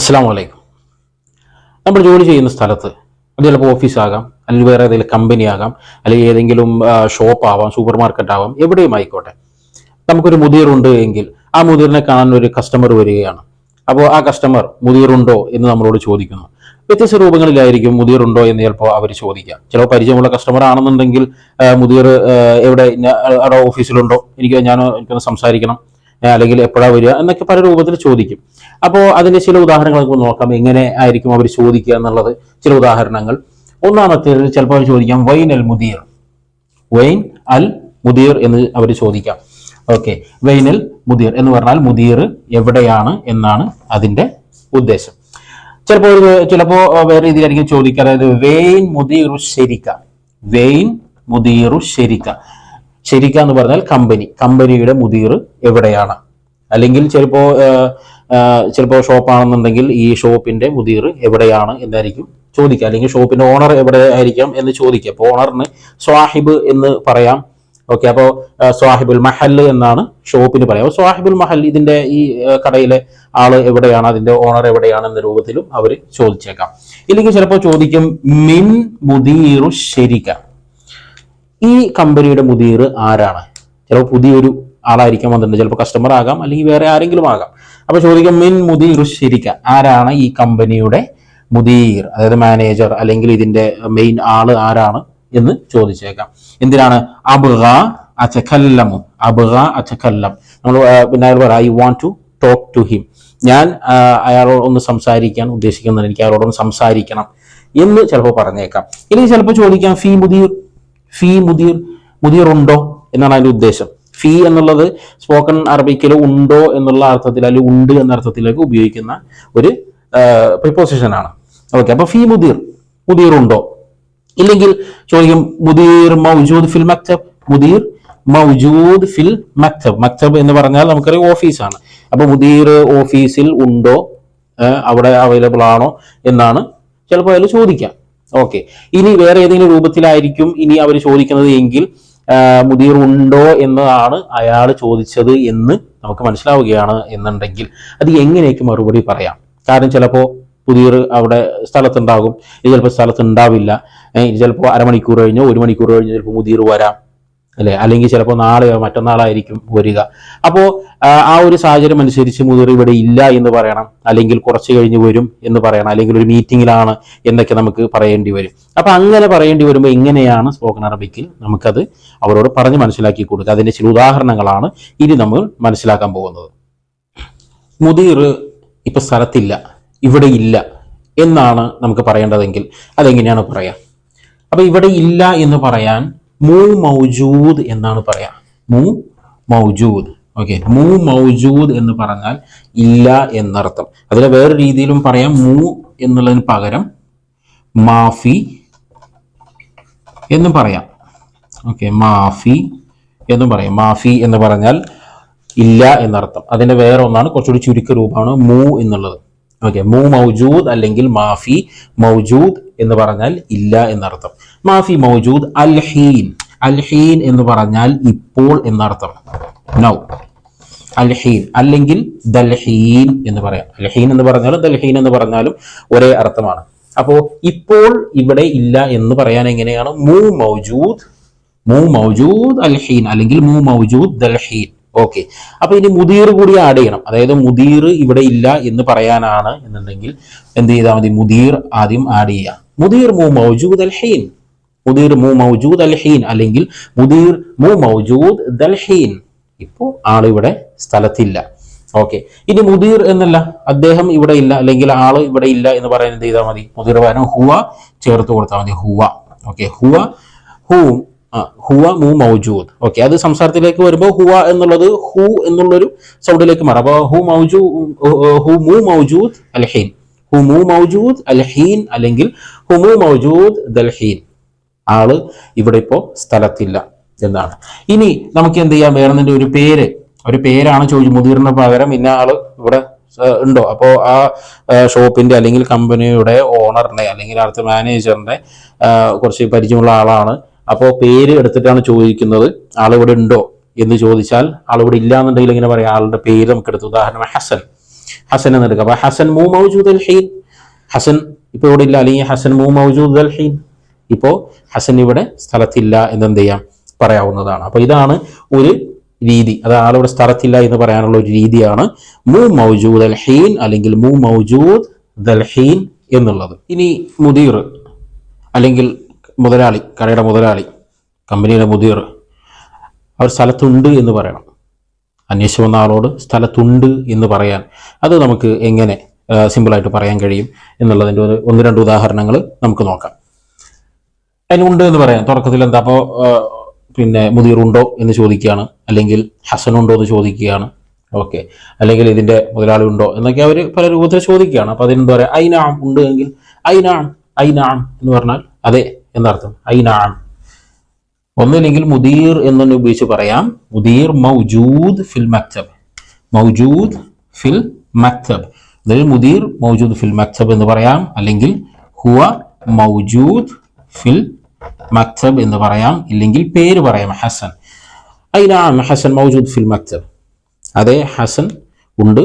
അസ്സാം വലൈക്കും നമ്മൾ ജോലി ചെയ്യുന്ന സ്ഥലത്ത് അത് ചിലപ്പോൾ ഓഫീസാകാം അല്ലെങ്കിൽ വേറെ ഏതെങ്കിലും കമ്പനി ആകാം അല്ലെങ്കിൽ ഏതെങ്കിലും ഷോപ്പ് ആവാം സൂപ്പർ മാർക്കറ്റ് ആവാം എവിടെയും ആയിക്കോട്ടെ. നമുക്കൊരു മുതിയറുണ്ട് എങ്കിൽ ആ മുതിറിനെ കാണാൻ ഒരു കസ്റ്റമർ വരികയാണ്. അപ്പോൾ ആ കസ്റ്റമർ മുതിയറുണ്ടോ എന്ന് നമ്മളോട് ചോദിക്കുന്നു. വ്യത്യസ്ത രൂപങ്ങളിലായിരിക്കും മുതിയറുണ്ടോ എന്ന് ചിലപ്പോൾ അവർ ചോദിക്കാം ചിലപ്പോൾ പരിചയമുള്ള കസ്റ്റമർ ആണെന്നുണ്ടെങ്കിൽ മുതിയർ എവിടെ അവിടെ ഓഫീസിലുണ്ടോ? എനിക്ക് ഞാൻ എനിക്കൊന്ന് സംസാരിക്കണം. അല്ലെങ്കിൽ എപ്പോഴാണ് വരിക എന്നൊക്കെ പല രൂപത്തിൽ ചോദിക്കും. അപ്പോൾ അതിന്റെ ചില ഉദാഹരണങ്ങൾ നമുക്ക് നോക്കാം. എങ്ങനെ ആയിരിക്കും അവർ ചോദിക്കുക എന്നുള്ളത്. ചില ഉദാഹരണങ്ങൾ. ഒന്നാമത്തേത് ചിലപ്പോൾ അവർ ചോദിക്കാം വൈൻ അൽ മുദീർ. വൈൻ അൽ മുദീർ എന്ന് അവർ ചോദിക്കാം. ഓക്കെ. വൈനൽ മുദീർ എന്ന് പറഞ്ഞാൽ മുദീർ എവിടെയാണ് എന്നാണ് അതിന്റെ ഉദ്ദേശം. ചിലപ്പോൾ ചിലപ്പോ ചിലപ്പോൾ വേറെ രീതിയിലായിരിക്കും ചോദിക്കുക. അതായത് വെയിൻ മുദീറു ശരിക്ക. വെയിൻ മുദീറു ശരിക്ക. ശരിക്ക എന്ന് പറഞ്ഞാൽ കമ്പനി. കമ്പനിയുടെ മുതിർ എവിടെയാണ്? അല്ലെങ്കിൽ ചിലപ്പോൾ ചിലപ്പോൾ ഷോപ്പാണെന്നുണ്ടെങ്കിൽ ഈ ഷോപ്പിന്റെ മുതിർ എവിടെയാണ് എന്നായിരിക്കും ചോദിക്കുക. അല്ലെങ്കിൽ ഷോപ്പിന്റെ ഓണർ എവിടെ ആയിരിക്കാം എന്ന് ചോദിക്കുക. അപ്പോൾ ഓണറിന് സ്വാഹിബ് എന്ന് പറയാം. ഓക്കെ അപ്പോൾ സ്വാഹിബുൽ മഹൽ എന്നാണ് ഷോപ്പിന് പറയാം. അപ്പോൾ സ്വാഹിബുൽ മഹൽ ഇതിന്റെ ഈ കടയിലെ ആൾ എവിടെയാണ്? അതിന്റെ ഓണർ എവിടെയാണ് എന്ന രൂപത്തിലും അവർ ചോദിച്ചേക്കാം. ഇല്ലെങ്കിൽ ചിലപ്പോൾ ചോദിക്കും മിൻ മുദീറു ശരിക്ക. ഈ കമ്പനിയുടെ മുദീർ ആരാണ്? ചിലപ്പോൾ പുതിയൊരു ആളായിരിക്കാം വന്നിട്ടുണ്ട്. ചിലപ്പോൾ കസ്റ്റമർ ആകാം അല്ലെങ്കിൽ വേറെ ആരെങ്കിലും ആകാം. അപ്പൊ ചോദിക്കും മിൻ മുദീർ ശരിക്ക. ആരാണ് ഈ കമ്പനിയുടെ മുദീർ അതായത് മാനേജർ അല്ലെങ്കിൽ ഇതിന്റെ മെയിൻ ആൾ ആരാണ് എന്ന് ചോദിച്ചേക്കാം. എന്തിനാണ്? അബ്ഗ അച്ചക്കല്ലമു അബ്ഗ അച്ചക്കല്ലം നമ്മൾ പിന്നെ I want to talk to him ഞാൻ അയാളോട് ഒന്ന് സംസാരിക്കാൻ ഉദ്ദേശിക്കുന്നുണ്ട്. എനിക്ക് അയാളോടൊന്ന് സംസാരിക്കണം എന്ന് ചിലപ്പോൾ പറഞ്ഞേക്കാം. ഇനി ചിലപ്പോൾ ചോദിക്കാം ഫീ മുദീർ ഫീ മുദീർ മുദീർ ഉണ്ടോ എന്നാണ് അതിന്റെ ഉദ്ദേശം. ഫീ എന്നുള്ളത് സ്പോക്കൺ അറബിക്കിൽ ഉണ്ടോ എന്നുള്ള അർത്ഥത്തിൽ അല്ലെങ്കിൽ ഉണ്ട് എന്ന അർത്ഥത്തിലേക്ക് ഉപയോഗിക്കുന്ന ഒരു പ്രിപ്പോസിഷൻ ആണ്. ഓക്കെ അപ്പൊ ഫീ മുദീർ മുദീർ ഉണ്ടോ ഇല്ലെങ്കിൽ ചോദിക്കും മുദീർ മൗജൂദ് ഫിൽ മക്തബ് മുദീർ മൗജൂദ് ഫിൽ മക്തബ്. മക്തബ് എന്ന് പറഞ്ഞാൽ നമുക്കറിയാം ഓഫീസാണ് അപ്പൊ മുദീർ ഓഫീസിൽ ഉണ്ടോ അവിടെ അവൈലബിൾ ആണോ എന്നാണ് ചിലപ്പോൾ അതിൽ ചോദിക്കാം. ഓക്കെ ഇനി വേറെ ഏതെങ്കിലും രൂപത്തിലായിരിക്കും ഇനി അവർ ചോദിക്കുന്നത് എങ്കിൽ മുദീർ ഉണ്ടോ എന്നതാണ് അയാൾ ചോദിച്ചത് എന്ന് നമുക്ക് മനസ്സിലാവുകയാണ് എന്നുണ്ടെങ്കിൽ അത് എങ്ങനെയൊക്കെ മറുപടി പറയാം. കാരണം ചിലപ്പോൾ പുതിയ അവിടെ സ്ഥലത്തുണ്ടാകും. ഇത് ചിലപ്പോൾ സ്ഥലത്ത് ഉണ്ടാവില്ല ചിലപ്പോൾ അരമണിക്കൂർ കഴിഞ്ഞോ ഒരു മണിക്കൂർ കഴിഞ്ഞോ ചിലപ്പോൾ മുതിർ വരാം. അല്ലെ? അല്ലെങ്കിൽ ചിലപ്പോൾ നാളെയോ മറ്റന്നാളായിരിക്കും വരിക. അപ്പോൾ ആ ഒരു സാഹചര്യം അനുസരിച്ച് മുതിർ ഇവിടെ ഇല്ല എന്ന് പറയണം. അല്ലെങ്കിൽ കുറച്ച് കഴിഞ്ഞ് വരും എന്ന് പറയണം. അല്ലെങ്കിൽ ഒരു മീറ്റിങ്ങിലാണ് എന്നൊക്കെ നമുക്ക് പറയേണ്ടി വരും. അപ്പൊ അങ്ങനെ പറയേണ്ടി വരുമ്പോൾ എങ്ങനെയാണ് സ്പോക്കൺ അറബിക്കിൽ നമുക്കത് അവരോട് പറഞ്ഞ് മനസ്സിലാക്കി കൊടുക്കുക? അതിന്റെ ചില ഉദാഹരണങ്ങളാണ് ഇനി നമ്മൾ മനസ്സിലാക്കാൻ പോകുന്നത്. മുതിർ ഇപ്പൊ സ്ഥലത്തില്ല ഇവിടെ ഇല്ല എന്നാണ് നമുക്ക് പറയേണ്ടതെങ്കിൽ അതെങ്ങനെയാണ് പറയാം? അപ്പൊ ഇവിടെ ഇല്ല എന്ന് പറയാൻ മൂ മൗജൂദ് എന്നാണ് പറയാ. മൂ മൗജൂദ് ഓക്കെ മൂ മൗജൂദ് എന്ന് പറഞ്ഞാൽ ഇല്ല എന്നർത്ഥം. അതിലെ വേറെ രീതിയിലും പറയാം മൂ എന്നുള്ളതിന് പകരം മാഫി എന്നും പറയാം. ഓക്കെ മാഫി എന്നും പറയാം. മാഫി എന്ന് പറഞ്ഞാൽ ഇല്ല എന്നർത്ഥം. അതിന്റെ വേറെ ഒന്നാണ് കുറച്ചുകൂടി ചുരുക്ക രൂപമാണ് മൂ എന്നുള്ളത്. ഓക്കെ മൂ മൗജൂദ് അല്ലെങ്കിൽ മാഫി മൗജൂദ് എന്ന് പറഞ്ഞാൽ ഇല്ല എന്നർത്ഥം. മാഫി മൗജൂദ് അൽഹീൻ. അൽഹീൻ അൽ ഹീൻ എന്ന് പറഞ്ഞാൽ ഇപ്പോൾ എന്നർത്ഥം. നൗ. അൽഹീൻ. അല്ലെങ്കിൽ ദൽഹീൻ എന്ന് പറയാം. അൽഹീൻ എന്ന് പറഞ്ഞാലും ദൽഹീൻ എന്ന് പറഞ്ഞാലും ഒരേ അർത്ഥമാണ്. അപ്പോ ഇപ്പോൾ ഇവിടെ ഇല്ല എന്ന് പറയാൻ എങ്ങനെയാണ്? മൂ മൗജൂദ് മൂ മൗജൂദ് അൽഹീൻ അല്ലെങ്കിൽ മൂ മൗജൂദ് ദൽഹീൻ. ഓക്കെ. അപ്പൊ ഇനി മുദീർ കൂടി ആഡ് ചെയ്യണം. അതായത് മുദീർ ഇവിടെ ഇല്ല എന്ന് പറയാനാണ് എന്നുണ്ടെങ്കിൽ എന്ത് ചെയ്താൽ മതി? മുദീർ ആദ്യം ആഡ് ചെയ്യുക. മുദീർ മു മൗജൂദ് അൽഹീൻ മുദീർ മു മൗജൂദ് അൽഹീൻ അല്ലെങ്കിൽ മുദീർ മു മൗജൂദ് ദൽഹീൻ ഇപ്പോ ആളിവിടെ സ്ഥലത്തില്ല. ഓക്കെ. ഇനി മുദീർ എന്നല്ല. അദ്ദേഹം ഇവിടെ ഇല്ല. അല്ലെങ്കിൽ ആൾ ഇവിടെ ഇല്ല എന്ന് പറയാൻ എന്ത് ചെയ്താൽ മതി? മുദീർ പകരം ഹുവ ചേർത്ത് കൊടുത്താൽ മതി. ഹുവ. ഓക്കെ. ഹുവ ഹൂ ഹുവ മു മൗജൂദ്. ഓക്കെ. അത് സംസാരത്തിലേക്ക് വരുമ്പോൾ ഹുവ എന്നുള്ളത് ഹു എന്നുള്ളൊരു സൗണ്ടിലേക്ക് മാറും. അപ്പോൾ ഹു മൗജൂ ഹു മു മൗജൂദ് അൽ ഹീൻ ഹു മൂ മൗജൂദ് അൽ ഹീൻ അല്ലെങ്കിൽ ഹുമു മൗജൂദ് ദൽ ഹീൻ. ആൾ ഇവിടെ ഇപ്പോ സ്ഥലത്തില്ല എന്നാണ്. ഇനി നമുക്ക് എന്ത് ചെയ്യാം? വേറെ ഒരു പേര്? ഒരു പേരാണ് ചോദിച്ചു മുതിർന്ന പകരം ഇന്ന ആൾ ഇവിടെ ഉണ്ടോ? അപ്പോ ആ ഷോപ്പിന്റെ അല്ലെങ്കിൽ കമ്പനിയുടെ ഓണറിന്റെ അല്ലെങ്കിൽ അടുത്ത മാനേജറിന്റെ കുറച്ച് പരിചയമുള്ള ആളാണ്. അപ്പോ പേര് എടുത്തിട്ടാണ് ചോദിക്കുന്നത്. ആളിവിടെ ഉണ്ടോ എന്ന് ചോദിച്ചാൽ ആളിവിടെ ഇല്ല എന്നുണ്ടെങ്കിൽ ഇങ്ങനെ പറയാം? ആളുടെ പേര് നമുക്ക് എടുത്ത്. ഉദാഹരണം ഹസൻ. ഹസൻ എന്ന് എടുക്കുക അപ്പൊ ഹസൻ മൂ മൗജൂദ് അൽ ഹീൻ. ഹസൻ ഇപ്പൊ ഇവിടെ ഇല്ല. അല്ലെങ്കിൽ ഹസൻ മൂ മൗജൂദ് അൽ ഹീൻ. ഇപ്പോ ഹസൻ ഇവിടെ സ്ഥലത്തില്ല എന്ന് എന്ത് ചെയ്യാം? പറയാവുന്നതാണ്. അപ്പൊ ഇതാണ് ഒരു രീതി. അത് ആളിവിടെ സ്ഥലത്തില്ല എന്ന് പറയാനുള്ള ഒരു രീതിയാണ് മൂ മൗജൂദ് അൽ ഹീൻ അല്ലെങ്കിൽ മൂ മൗജൂദ് ദൽ ഹീൻ എന്നുള്ളത്. ഇനി മുദീർ അല്ലെങ്കിൽ മുതലാളി കടയുടെ മുതലാളി കമ്പനിയുടെ മുദീർ അവർ സ്ഥലത്തുണ്ട് എന്ന് പറയണം. അന്വേഷിച്ചു വന്ന ആളോട് സ്ഥലത്തുണ്ട് എന്ന് പറയാൻ അത് നമുക്ക് എങ്ങനെ സിമ്പിളായിട്ട് പറയാൻ കഴിയും എന്നുള്ളതിന്റെ ഒരു ഒന്ന് രണ്ട് ഉദാഹരണങ്ങൾ നമുക്ക് നോക്കാം. അതിനുണ്ട് എന്ന് പറയാം. തുടക്കത്തിൽ എന്താ അപ്പോൾ പിന്നെ മുതിറുണ്ടോ എന്ന് ചോദിക്കുകയാണ്. അല്ലെങ്കിൽ ഹസനുണ്ടോ എന്ന് ചോദിക്കുകയാണ്. ഓക്കെ. അല്ലെങ്കിൽ ഇതിന്റെ മുതലാളി ഉണ്ടോ എന്നൊക്കെ അവർ പല രൂപത്തിൽ ചോദിക്കുകയാണ്. അപ്പോൾ അതിനെന്താ പറയുക ഐനാം ഉണ്ട് എങ്കിൽ ഐനാം ഐനാം എന്ന് പറഞ്ഞാൽ അതെ എന്നർത്ഥം. ഐനാം. ഒന്നില്ലെങ്കിൽ മുദീർ എന്ന് തന്നെ ഉപയോഗിച്ച് പറയാം. മുദീർ മൗജൂദ് ഫിൽ മക്തബ്. മൗജൂദ് ഫിൽ മക്തബ്. അതായത് മുദീർ മൗജൂദ് ഫിൽ മക്തബ് എന്ന് പറയാം. അല്ലെങ്കിൽ ഹുവ മൗജൂദ് ഫിൽ മക്തബ് എന്ന് പറയാം. ഇല്ലെങ്കിൽ പേര് പറയാം ഹസൻ. ഐനാം ഹസൻ മൗജൂദ് ഫിൽ മക്തബ്. അതെ ഹസൻ ഉണ്ട്.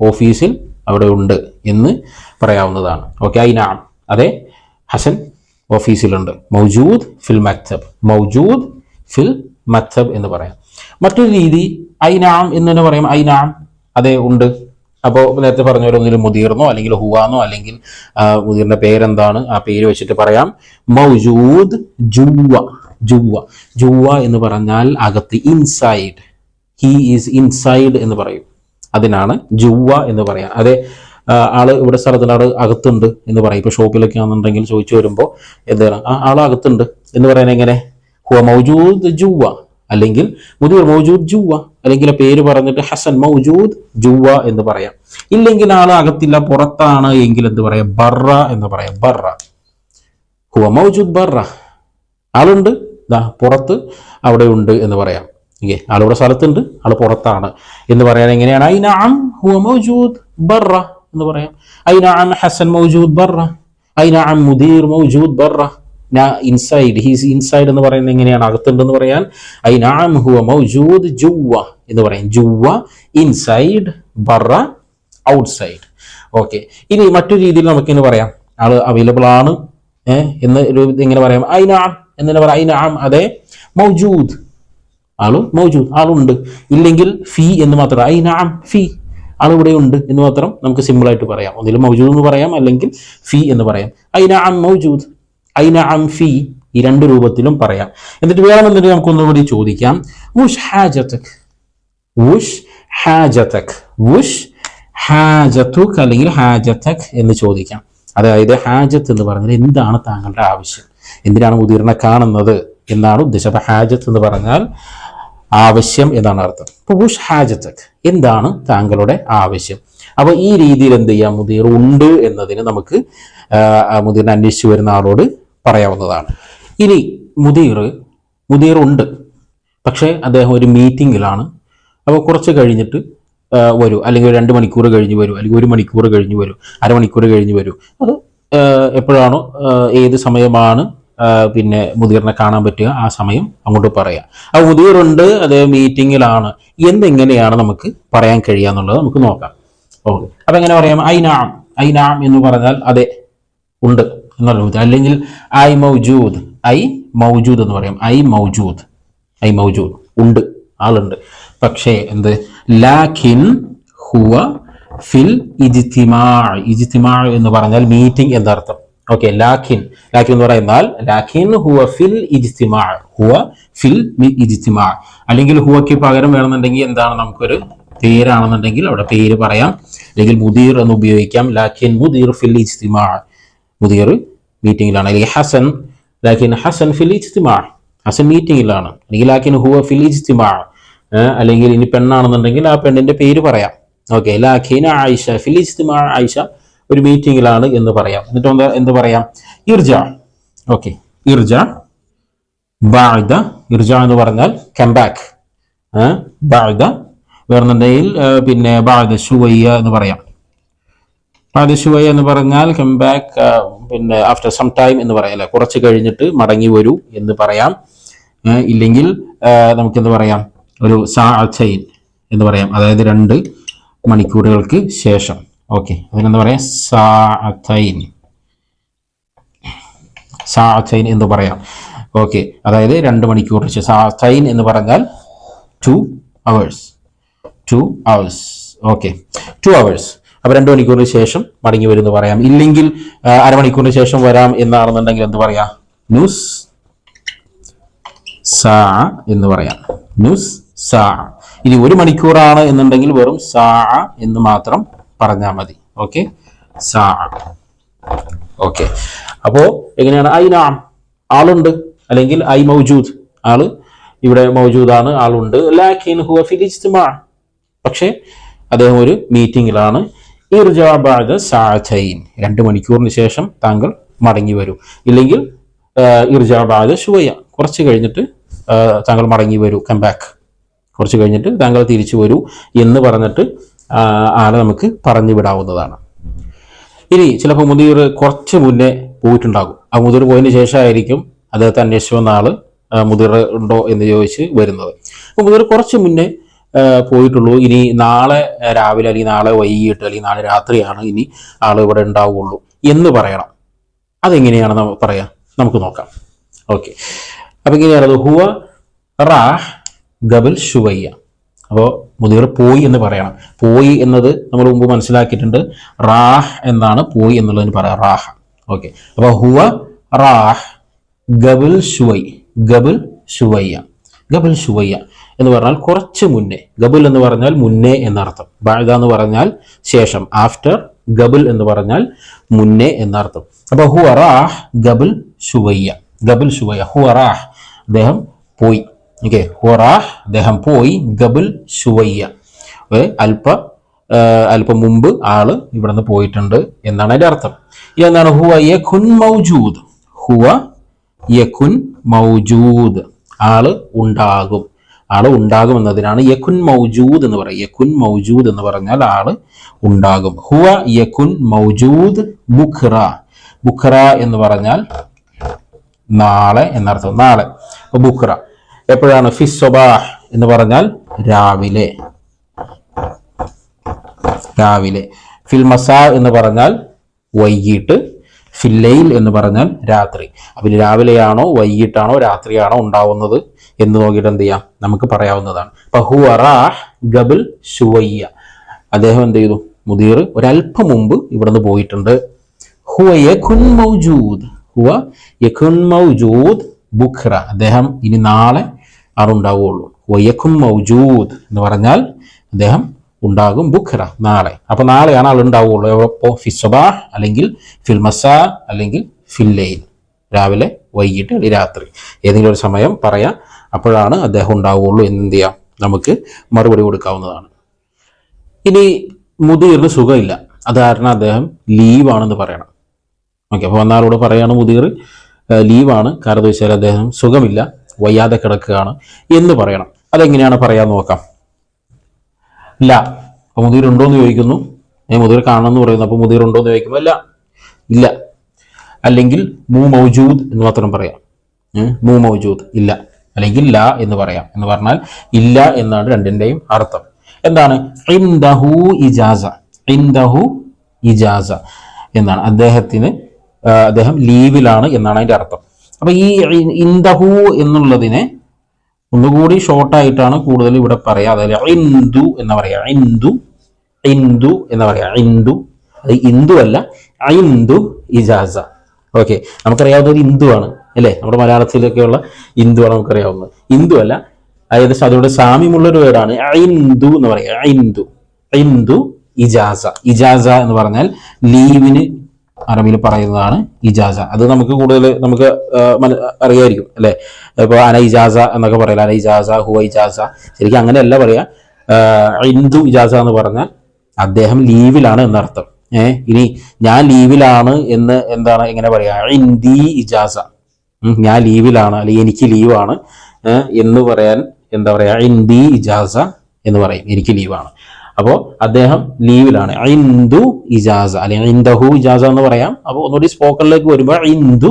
ഓഫീസിൽ അവിടെ ഉണ്ട് എന്ന് പറയാവുന്നതാണ്. ഓക്കെ ഐനാം അതെ ഹസൻ ഓഫീസിലുണ്ട്. മൗജൂദ് ഫിൽ മക്തബ്. മൗജൂദ് ഫിൽ മക്തബ് എന്ന് പറയാം. മറ്റൊരു രീതി ഐനാം എന്ന് തന്നെ പറയും. ഐനാം അതെ ഉണ്ട്. അപ്പോൾ നേരത്തെ പറഞ്ഞ പോലെ ഒന്നിലും മുതിർന്നോ അല്ലെങ്കിൽ ഹുവാന്നോ അല്ലെങ്കിൽ മുതിർന്ന പേരെന്താണ് ആ പേര് വെച്ചിട്ട് പറയാം. മൗജൂദ് ജുവ ജുവ ജുവ എന്ന് പറഞ്ഞാൽ അകത്ത് ഇൻസൈഡ് ഹി ഈസ് ഇൻസൈഡ് എന്ന് പറയും. അതിനാണ് ജുവ എന്ന് പറയാം. അതെ ആൾ ഇവിടെ സ്ഥലത്തിൽ ആൾ അകത്തുണ്ട് എന്ന് പറയും. ഇപ്പൊ ഷോപ്പിലൊക്കെ ആണെന്നുണ്ടെങ്കിൽ ചോദിച്ചു വരുമ്പോൾ എന്താണ്? ആ ആൾ അകത്തുണ്ട് എന്ന് പറയാൻ എങ്ങനെ? ഹുവ മൗജൂദ് ജുവ അല്ലെങ്കിൽ മുതിർ മൗജൂദ് ജുവ അല്ലെങ്കിൽ പേര് പറഞ്ഞിട്ട് ഹസൻ മൗജൂദ് ജുവ എന്ന് പറയാം. ഇല്ലെങ്കിൽ ആൾ അകത്തില്ല പുറത്താണ് എങ്കിൽ എന്ത് പറയാം? ബറ എന്ന് പറയാം. ബറ. ഹുവ മൗജൂദ് ബറ. ആളുണ്ട് ദാ പുറത്ത് അവിടെ ഉണ്ട് എന്ന് പറയാം. ഓക്കെ ആളിവിടെ സ്ഥലത്തുണ്ട് ആൾ പുറത്താണ് എന്ന് പറയാൻ എങ്ങനെയാണ്? ഐ നാം ഹുവ മൗജൂദ് ബറ. എന്ന് പറയാം. ഐനാം ഹസൻ മൗജൂദ് ബറ. ഐനാം മുദീർ മൗജൂദ് ബറ. ഇൻസൈഡ് ഹീസ് ഇൻസൈഡ് എന്ന് പറയുന്നത് എങ്ങനെയാണ്? അകത്തുണ്ടെന്ന് പറയാൻ ഐനാം ഹുവ മൗജൂദ് ജുവ എന്ന് പറയും. ജുവ ഇൻസൈഡ് ബറ ഔട്ട്സൈഡ്. ഓക്കെ. ഇനി മറ്റൊരു രീതിയിൽ നമുക്ക് നമുക്കിന്ന് പറയാം. ആൾ അവൈലബിൾ ആണ്. എന്ന് ഇങ്ങനെ പറയാം. ഐനാം എന്ന് പറയാം. ഐനാം അതെ. മൗജൂദ്. ആൾ മൗജൂദ്. ആളുണ്ട്. ഇല്ലെങ്കിൽ ഫി എന്ന് മാത്രം. ഐനാം ഫി. ആൾ ഇവിടെ ഉണ്ട് എന്ന് മാത്രം നമുക്ക് സിമ്പിളായിട്ട് പറയാം. ഒന്നിലും മൗജൂദ് എന്ന് പറയാം അല്ലെങ്കിൽ ഫി എന്ന് പറയാം. ഐന അം മൗജൂദ്? ഐന അം ഫി? ഈ രണ്ട് രൂപത്തിലും പറയാം. എന്നിട്ട് വേണമെന്നുണ്ടെങ്കിൽ നമുക്ക് ഒന്നുകൂടി ചോദിക്കാം. വുഷ് ഹാജത്തക് വുഷ് ഹാജതക്. വുഷ് ഹാജത്തുക് അല്ലെങ്കിൽ ഹാജതക് എന്ന് ചോദിക്കാം. അതായത് ഹാജത്ത് എന്ന് പറഞ്ഞാൽ എന്താണ് താങ്കളുടെ ആവശ്യം? എന്തിനാണ് മുതിർന്ന കാണുന്നത് എന്നാണ് ഉദ്ദേശം. അപ്പൊ ഹാജത്ത് എന്ന് പറഞ്ഞാൽ ആവശ്യം എന്നാണ് അർത്ഥം. പുഷ് ഹാജത്തക് എന്താണ് താങ്കളുടെ ആവശ്യം? അപ്പൊ ഈ രീതിയിൽ എന്ത് ചെയ്യാം? മുതിർ ഉണ്ട് എന്നതിന് നമുക്ക് മുതിറിനെ അന്വേഷിച്ചു വരുന്ന ആളോട് പറയാവുന്നതാണ്. ഇനി മുതിർ മുതിർ ഉണ്ട്. പക്ഷേ അദ്ദേഹം ഒരു മീറ്റിങ്ങിലാണ് അപ്പോൾ കുറച്ച് കഴിഞ്ഞിട്ട് വരൂ. അല്ലെങ്കിൽ രണ്ട് മണിക്കൂർ കഴിഞ്ഞ് വരും. അല്ലെങ്കിൽ ഒരു മണിക്കൂർ കഴിഞ്ഞ് വരൂ. അരമണിക്കൂർ കഴിഞ്ഞ് വരും. അത് എപ്പോഴാണോ ഏത് സമയമാണ് പിന്നെ മുതിർനെ കാണാൻ പറ്റുക ആ സമയം അങ്ങോട്ട് പറയാം. ആ മുതിറുണ്ട് അത് മീറ്റിങ്ങിലാണ് എന്തെങ്ങനെയാണ് നമുക്ക് പറയാൻ കഴിയുക എന്നുള്ളത് നമുക്ക് നോക്കാം. ഓക്കെ. അപ്പം എങ്ങനെ പറയാം? ഐനാം ഐനാം എന്ന് പറഞ്ഞാൽ അതെ ഉണ്ട് എന്നുള്ള അല്ലെങ്കിൽ ഐ മൗജൂദ് ഐ മൗജൂദ് എന്ന് പറയാം. ഐ മൗജൂദ് ഐ മൗജൂദ് ഉണ്ട് ആളുണ്ട്. പക്ഷേ എന്ത്? ലാഖിൻ ഹുവ ഫിൽ ഇജിത്തിമാ ഇജിത്തിമാ എന്ന് പറഞ്ഞാൽ മീറ്റിംഗ് എന്നർത്ഥം. ഓക്കെ ലാഖിൻ. ലാഖിൻ എന്ന് പറയുന്നാൽ ലാഖിൻ ഹുവ ഫിൽ ഇജ്തിമാ ഹുവ ഫിൽ ഇജ്തിമാ. അല്ലെങ്കിൽ ഹുവയ്ക്ക് പകരം വേണമെന്നുണ്ടെങ്കിൽ എന്താണ് നമുക്കൊരു പേരാണെന്നുണ്ടെങ്കിൽ അവിടെ പേര് പറയാം. അല്ലെങ്കിൽ മുദീർ എന്ന് ഉപയോഗിക്കാം. ലാഖിൻ മുദീർ ഫിൽ ഇജ്തിമാ. മുദീർ മീറ്റിംഗിലാണ്. അല്ലെങ്കിൽ ഹസൻ. ലാഖിൻ ഹസൻ ഫിൽ ഇജ്തിമാ. ഹസൻ മീറ്റിംഗിലാണ്. അല്ലെങ്കിൽ ലാഖിൻ ഹുവ ഫിൽ ഇജ്തിമാ. അല്ലെങ്കിൽ ഇനി പെണ്ണാണെന്നുണ്ടെങ്കിൽ ആ പെണ്ണിന്റെ പേര് പറയാം. ഓക്കെ ലാഖിൻ ആയിഷ ഫിൽ ഇജ്തിമാ ആയിഷ. ഒരു മീറ്റിംഗിലാണ് എന്ന് പറയാം. എന്നിട്ട് എന്താ എന്ത് പറയാം? ഇർജ. ഓക്കെ ഇർജ. ബാഴ്ദ ഇർജ എന്ന് പറഞ്ഞാൽ കം ബാക്ക് ബാഴ്ദ വേറെന്നുണ്ടെങ്കിൽ പിന്നെ ബാഴ്ദ ഷുവയ്യ എന്ന് പറയാം. ബാഴ്ദ ഷുവയ്യ എന്ന് പറഞ്ഞാൽ കം ബാക്ക് പിന്നെ ആഫ്റ്റർ സം ടൈം എന്ന് പറയാം. അല്ലെ? കുറച്ച് കഴിഞ്ഞിട്ട് മടങ്ങി വരൂ എന്ന് പറയാം. ഇല്ലെങ്കിൽ നമുക്ക് എന്ത് പറയാം? ഒരു സാ എന്ന് പറയാം. അതായത് രണ്ട് മണിക്കൂറുകൾക്ക് ശേഷം. ഓക്കെ അതിനെന്താ പറയാ? സാഅത്തൈൻ സാഅത്തൈൻ എന്ന് പറയാം. ഓക്കെ അതായത് രണ്ട് മണിക്കൂർ ശേഷം സാഅത്തൈൻ എന്ന് പറഞ്ഞാൽ two hours two hours okay two hours അപ്പോൾ രണ്ട് മണിക്കൂറിന് ശേഷം മടങ്ങി വരും എന്ന് പറയാം. ഇല്ലെങ്കിൽ അരമണിക്കൂറിന് ശേഷം വരാം എന്നാണെന്നുണ്ടെങ്കിൽ എന്ത് പറയാം? ന്യൂസ് സാ എന്ന് പറയാം. ന്യൂസ് സാ. ഇനി ഒരു മണിക്കൂറാണ് എന്നുണ്ടെങ്കിൽ വെറും സാ എന്ന് മാത്രം പറഞ്ഞാൽ മതി. ഓക്കെ ഓക്കെ അപ്പോ എങ്ങനെയാണ്? ഐ നാം. ആളുണ്ട്. അല്ലെങ്കിൽ ഐ മൗജൂദ്. ആൾ ഇവിടെ മൗജൂദാണ്. ആളുണ്ട്. ലാക്കിൻ ഹുവ പക്ഷേ അദ്ദേഹം ഒരു മീറ്റിംഗിലാണ്. രണ്ട് മണിക്കൂറിന് ശേഷം താങ്കൾ മടങ്ങി വരൂ. ഇല്ലെങ്കിൽ ഇർജാബാദ ഷുവയ കുറച്ച് കഴിഞ്ഞിട്ട് താങ്കൾ മടങ്ങി വരൂ. കം ബാക്ക് കുറച്ച് കഴിഞ്ഞിട്ട് താങ്കൾ തിരിച്ചു വരൂ എന്ന് പറഞ്ഞിട്ട് ആ, ആളെ നമുക്ക് പറഞ്ഞു വിടാവുന്നതാണ് ഇനി ചിലപ്പോൾ മുതിർ കുറച്ച് മുന്നേ പോയിട്ടുണ്ടാകും. ആ മുതിർ പോയതിന് ശേഷമായിരിക്കും അദ്ദേഹത്തെ അന്വേഷിച്ചു വന്ന മുതിർ ഉണ്ടോ എന്ന് ചോദിച്ച് വരുന്നത്. അപ്പോൾ മുതിർ കുറച്ച് മുന്നേ പോയിട്ടുള്ളൂ. ഇനി നാളെ രാവിലെ അല്ലെങ്കിൽ നാളെ വൈകിട്ട് അല്ലെങ്കിൽ നാളെ രാത്രിയാണ് ഇനി ആൾ ഇവിടെ ഉണ്ടാവുകയുള്ളൂ എന്ന് പറയണം. അതെങ്ങനെയാണ് നമുക്ക് പറയാം. നമുക്ക് നോക്കാം. ഓക്കെ. അപ്പം ഇങ്ങനെയാണത് ഹുവ റാഹ് ഗബൽ ഷുവയ്യ അപ്പോൾ മുതിർ പോയി എന്ന് പറയണം. പോയി എന്നത് നമ്മൾ മുമ്പ് മനസ്സിലാക്കിയിട്ടുണ്ട്. റാഹ് എന്നാണ് പോയി എന്നുള്ളതിന് പറയാം. റാഹ്. ഓക്കെ. അപ്പോൾ ഹുവ റാഹ് ഗബിൾ ഷുവൈ ഗബിൾ ഷുവയ്യ ഗബിൽ ഷുവയ്യ എന്ന് പറഞ്ഞാൽ കുറച്ച് മുന്നേ. ഗബുൽ എന്ന് പറഞ്ഞാൽ മുന്നേ എന്നർത്ഥം. ബാഴ്ദ എന്ന് പറഞ്ഞാൽ ശേഷം. ആഫ്റ്റർ ഗബുൽ എന്ന് പറഞ്ഞാൽ മുന്നേ എന്നർത്ഥം. അപ്പോൾ ഹുവ റാഹ് ഗബിൽ ഷുവയ്യ ഗബിൽ ഷുവയ്യ ഹുവ റാഹ്. അദ്ദേഹം പോയി. ഓക്കെ ഹുറാഹ് അദ്ദേഹം പോയി. ഗബുൽ സുവയ്യ. ഒരു അല്പ അല്പം മുമ്പ് ആൾ ഇവിടുന്ന് പോയിട്ടുണ്ട് എന്നാണ് അതിന്റെ അർത്ഥം. ഇനി എന്താണ് ഹുവ യഖുൻ മൗജൂദ്. ഹുവ യഖുൻ മൗജൂദ്. ആൾ ഉണ്ടാകും. ആൾ ഉണ്ടാകും എന്നതിനാണ് യഖുൻ മൗജൂദ് എന്ന് പറയും യഖുൻ മൗജൂദ് എന്ന് പറഞ്ഞാൽ ആൾ ഉണ്ടാകും. ഹുവ യഖുൻ മൗജൂദ് ബുഖ്റ. ബുഖ്റ എന്ന് പറഞ്ഞാൽ നാളെ എന്നർത്ഥം. നാളെ. ബുക്ര എപ്പോഴാണ് ഫിസ്വബാഹ് എന്ന് പറഞ്ഞാൽ രാവിലെ. രാവിലെ. ഫിൽ മസാ എന്ന് പറഞ്ഞാൽ വൈകിട്ട് ഫില്ലയിൽ എന്ന് പറഞ്ഞാൽ രാത്രി. അപ്പം രാവിലെയാണോ വൈകിട്ടാണോ രാത്രിയാണോ ഉണ്ടാവുന്നത് എന്ന് നോക്കിയിട്ട് എന്ത് ചെയ്യാം? നമുക്ക് പറയാവുന്നതാണ്. ഗബിൽ ഷുവയ്യ അദ്ദേഹം എന്ത് ചെയ്തു? മുദീർ ഒരല്പം മുമ്പ് ഇവിടുന്ന് പോയിട്ടുണ്ട്. ഹുവ യഖുൻ മൗജൂദ്. ഹുവ മൗജൂദ് ബുഖ്റ. അദ്ദേഹം ഇനി നാളെ ആളുണ്ടാവുകയുള്ളൂ വയ്യക്കും മൗജൂദ് എന്ന് പറഞ്ഞാൽ അദ്ദേഹം ഉണ്ടാകും ബുഖറ നാളെ. അപ്പൊ നാളെയാണ് ആൾ ഉണ്ടാവുകയുള്ളൂ എപ്പോ ഫിസ്ബാഹ് അല്ലെങ്കിൽ ഫിൽമസ അല്ലെങ്കിൽ ഫില്ലയിൽ രാവിലെ വൈകിട്ട് അല്ലെങ്കിൽ രാത്രി. ഏതെങ്കിലും ഒരു സമയം പറയാം. അപ്പോഴാണ് അദ്ദേഹം ഉണ്ടാവുകയുള്ളൂ എന്ത് ചെയ്യാം? നമുക്ക് മറുപടി കൊടുക്കാവുന്നതാണ്. ഇനി മുദീറിന് സുഖമില്ല. അത് കാരണം അദ്ദേഹം ലീവാണെന്ന് പറയണം. ഓക്കെ അപ്പോൾ വന്നാളോട് പറയാണ് മുതിർ ലീവാണ്. കാരണം എന്താ വെച്ചാൽ അദ്ദേഹം സുഖമില്ല. വയ്യാതെ കിടക്കുകയാണ് എന്ന് പറയണം. അതെങ്ങനെയാണ് പറയാൻ നോക്കാം. ഇല്ല അപ്പോൾ മുദീർ ഉണ്ടോ എന്ന് ചോദിക്കുന്നു. ഞാൻ മുതിർ കാണണമെന്ന് പറയുന്നു. അപ്പോൾ മുദീർ ഉണ്ടോ എന്ന് ചോദിക്കുമ്പോൾ അല്ല ഇല്ല. അല്ലെങ്കിൽ മൂ മൗജൂദ് എന്ന് മാത്രം പറയാം. മൂ മൗജൂദ് ഇല്ല. അല്ലെങ്കിൽ ല എന്ന് പറയാം എന്ന് പറഞ്ഞാൽ ഇല്ല എന്നാണ് രണ്ടിന്റെയും അർത്ഥം. എന്താണ്? ഇൻദഹു ഇജാസ. ഇൻദഹു ഇജാസ എന്നാണ് അദ്ദേഹത്തിന് അദ്ദേഹം ലീവിലാണ് എന്നാണ് അതിന്റെ അർത്ഥം. അപ്പൊ ഈ ഇന്ദഹു എന്നുള്ളതിനെ ഒന്നുകൂടി ഷോർട്ടായിട്ടാണ് കൂടുതൽ ഇവിടെ പറയാ. അതായത് ഇന്ദു എന്ന് പറയാ. ഇന്ദു ഇന്ദു എന്ന് പറയാ. ഇന്ദു. അത് ഇന്ദു അല്ല ഇന്ദു ഇജാസ. ഓക്കെ നമുക്കറിയാവുന്നത് ഇന്ദു ആണ് അല്ലേ? നമ്മുടെ മലയാളത്തിലൊക്കെയുള്ള ഇന്ദു ആണ് നമുക്കറിയാവുന്നത്. ഇന്ദു അല്ല അതായത് അതോടെ സാമ്യമുള്ള ഒരു വേർഡാണ്. ഐന്ദു എന്ന് പറയുക ഐന്ദു ഐന്ദു ഇജാസ. ഇജാസ എന്ന് പറഞ്ഞാൽ ലീവിന് അറബിയിൽ പറയുന്നതാണ് ഇജാസ. അത് നമുക്ക് കൂടുതൽ നമുക്ക് അറിയായിരിക്കും അല്ലെ? ഇപ്പൊ അന ഇജാസ എന്നൊക്കെ പറയില്ല? അന ഇജാസ ഹുവ ഇജാസ. ശരിക്കും അങ്ങനെയല്ല പറയാ. ഇന്ദു ഇജാസ എന്ന് പറഞ്ഞാൽ അദ്ദേഹം ലീവിലാണ് എന്നർത്ഥം. ഏഹ് ഇനി ഞാൻ ലീവിലാണ് എന്ന് എന്താണ് എങ്ങനെ പറയാ? ഇന്ദി ഇജാസ. ഞാൻ ലീവിലാണ് അല്ലെങ്കിൽ എനിക്ക് ലീവാണ് എന്ന് പറയാൻ എന്താ പറയാ? ഇന്ദി ഇജാസ എന്ന് പറയും. എനിക്ക് ലീവാണ്. അപ്പോൾ അദ്ദേഹം ലീവിലാണ്. ഇന്ദു ഇജാസ അല്ലെങ്കിൽ ഇന്ദഹു ഇജാസ എന്ന് പറയാം. അപ്പോൾ ഒന്നുകൂടി സ്പോക്കണിലേക്ക് വരുമ്പോൾ ഇന്ദു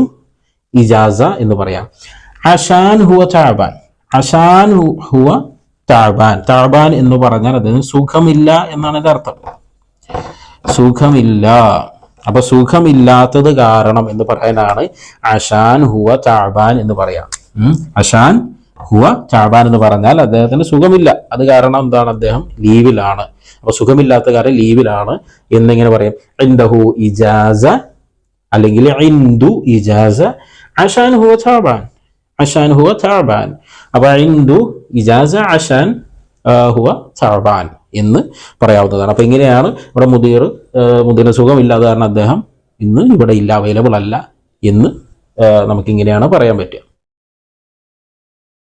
ഇജാസ എന്ന് പറയാം. അഷാൻ ഹുവ താഴ്ബാൻ. അഷാൻ ഹുവ താഴ്ബാൻ. താഴ്ബാൻ എന്ന് പറഞ്ഞാൽ അതിന് സുഖമില്ല എന്നാണ് ഇത് അർത്ഥം. സുഖമില്ല. അപ്പൊ സുഖമില്ലാത്തത് കാരണം എന്ന് പറയാനാണ് അഷാൻ ഹുവ താഴ്ബാൻ എന്ന് പറയാം. അഷാൻ ഹുവ താഴ്ബാൻ എന്ന് പറഞ്ഞാൽ അദ്ദേഹത്തിന് സുഖമില്ല. അത് കാരണം എന്താണ് അദ്ദേഹം ലീവിലാണ്. അപ്പൊ സുഖമില്ലാത്ത കാര്യം ലീവിലാണ് എന്നിങ്ങനെ പറയും. ഇൻദഹു ഇജാസ അല്ലെങ്കിൽ ഇൻദു ഇജാസ അഷാൻ ഹുവ താഴ്ബാൻ അഷാൻ ഹുവ താഴ്ബാൻ അപ്പൊ ഇൻദു ഇജാസ അഷാൻ ഹുവ താഴ്ബാൻ എന്ന് പറയാവുന്നതാണ്. അപ്പൊ ഇങ്ങനെയാണ് ഇവിടെ മുദീർ മുതിന് സുഖമില്ലാതെ കാരണം അദ്ദേഹം ഇന്ന് ഇവിടെ ഇല്ല അവൈലബിൾ അല്ല എന്ന് നമുക്കിങ്ങനെയാണ് പറയാൻ പറ്റുക.